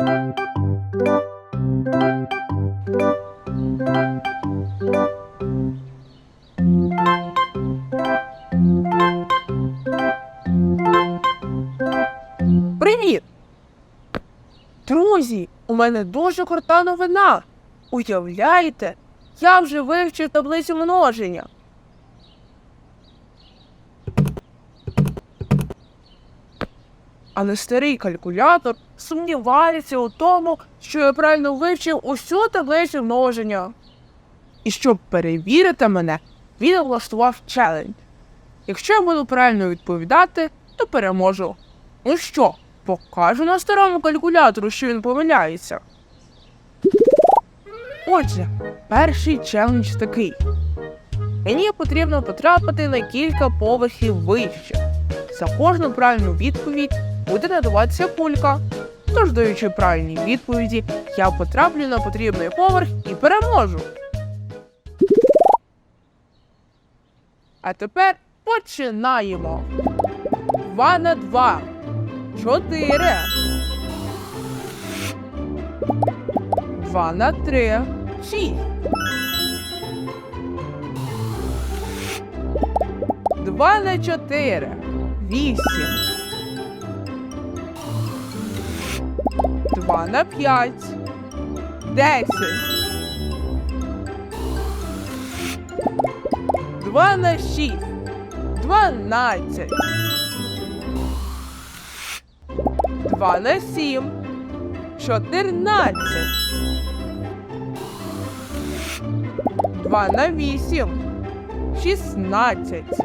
Привіт! Друзі, у мене дуже крута новина. Уявляєте, я вже вивчив таблицю множення. Але старий калькулятор сумнівається у тому, що я правильно вивчив усю таблицю множення. І щоб перевірити мене, він влаштував челендж. Якщо я буду правильно відповідати, то переможу. Ну що, покажу на старому калькулятору, що він помиляється. Отже, перший челендж такий. Мені потрібно потрапити на кілька поверхів вище. За кожну правильну відповідь буде надаватися кулька. Тож, даючи правильні відповіді, я потраплю на потрібний поверх і переможу. А тепер починаємо. Два на два. Чотири. Два на три. Шість. Два на чотири. Вісім. Два на п'ять. Десять. Два на шість. Дванадцять. Два на сім. Чотирнадцять. Два на вісім. Шістнадцять.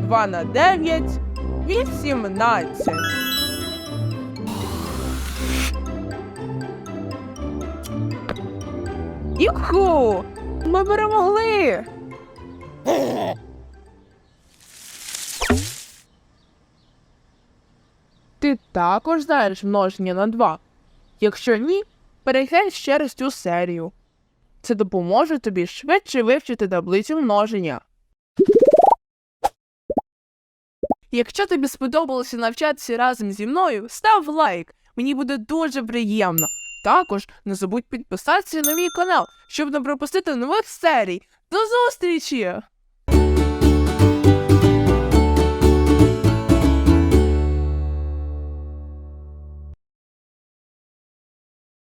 Два на дев'ять. Вісімнадцять. Юху! Ми перемогли! Ти також знаєш множення на 2. Якщо ні, переглянь ще раз цю серію. Це допоможе тобі швидше вивчити таблицю множення. Якщо тобі сподобалося навчатися разом зі мною, став лайк. Мені буде дуже приємно. Також не забудь підписатися на мій канал, щоб не пропустити нових серій. До зустрічі!